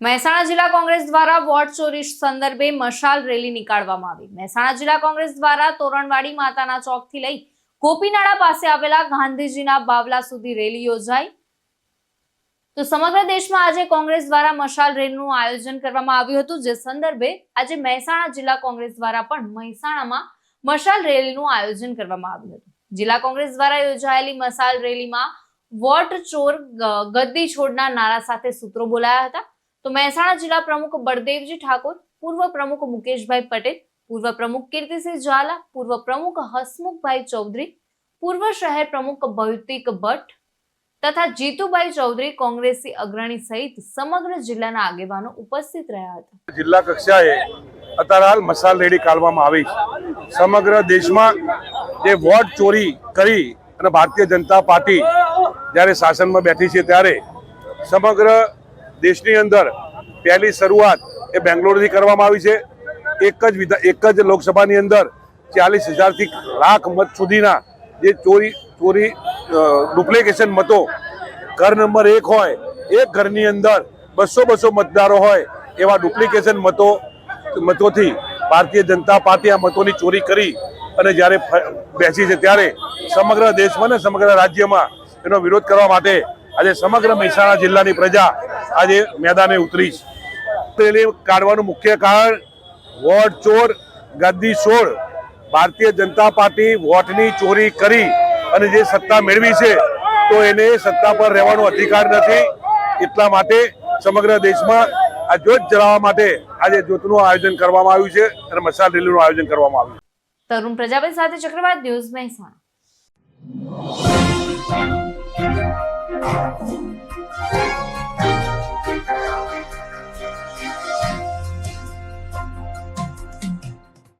મહેસાણા જિલ્લા કોંગ્રેસ દ્વારા વોટ ચોરી સંદર્ભે મશાલ રેલી નીકાળવામાં આવી. મહેસાણા જિલ્લા કોંગ્રેસ દ્વારા તોરણવાડી માતાના ચોકથી લઈ ગોપીનાળા પાસે આવેલા ગાંધીજીના બાવલા સુધી રેલી યોજાઈ. તો સમગ્ર દેશમાં આજે કોંગ્રેસ દ્વારા મશાલ રેલીનું આયોજન કરવામાં આવ્યું હતું, જે સંદર્ભે આજે મહેસાણા જિલ્લા કોંગ્રેસ દ્વારા પણ મહેસાણામાં મશાલ રેલીનું આયોજન કરવામાં આવ્યું હતું. જિલ્લા કોંગ્રેસ દ્વારા યોજાયેલી મશાલ રેલીમાં વોટ ચોર ગદ્દી છોડના નારા સાથે સૂત્રો બોલાયા હતા. તો મહેસાણા જિલ્લા પ્રમુખ બળદેવજી ઠાકોર, પૂર્વ પ્રમુખ મુકેશભાઈ પટેલ, પૂર્વ પ્રમુખ કીર્તિસિંહ ઝાલા, પૂર્વ પ્રમુખ હસમુખભાઈ ચૌધરી, પૂર્વ શહેર પ્રમુખ ભૌતિક ભટ્ટ તથા જીતુભાઈ ચૌધરી કોંગ્રેસી અગ્રણી સહિત સમગ્ર જિલ્લાના આગેવાનો ઉપસ્થિત રહ્યા હતા. જિલ્લા કક્ષાએ અત્યારે હાલ મસાલ રેડી કાઢવામાં આવી સમગ્ર દેશમાં જે વોટ ચોરી કરી અને ભારતીય જનતા પાર્ટી જ્યારે શાસનમાં બેઠી છે ત્યારે સમગ્ર દેશની અંદર પહેલી શરૂઆત એ બેંગ્લોરથી કરવામાં આવી છે. એક જ વિધા, એક જ લોકસભાની અંદર ચાલીસ હજારથી લાખ મત સુધીના જે ચોરી ચોરી ડુપ્લિકેશન મતો ઘર નંબર એક હોય, એક ઘરની અંદર બસો બસો મતદારો હોય એવા ડુપ્લિકેશન મતો, મતોથી ભારતીય જનતા પાર્ટી આ મતોની ચોરી કરી અને જ્યારે બેસી છે ત્યારે સમગ્ર દેશમાં ને સમગ્ર રાજ્યમાં એનો વિરોધ કરવા માટે આજે સમગ્ર મહેસાણા જિલ્લાની પ્રજા આજે મેદાને ઉતરી છે. રેલી કાઢવાનું મુખ્ય કારણ વોટ ચોર ગદ્દી છોડ ભારતીય જનતા પાર્ટી વોટની ચોરી કરી અને જે સત્તા મેળવી છે, તો એને સત્તા પર રહેવાનો અધિકાર નથી. એટલા માટે સમગ્ર દેશમાં આ જ્યોત જલાવવા માટે આજે જ્યોતનું આયોજન કરવામાં આવ્યું છે અને મસાલ રેલીનું આયોજન કરવામાં આવ્યું તરુણ પ્રજાપતિ સાથે ચક્રવાત ન્યૂઝ મહેસાણા.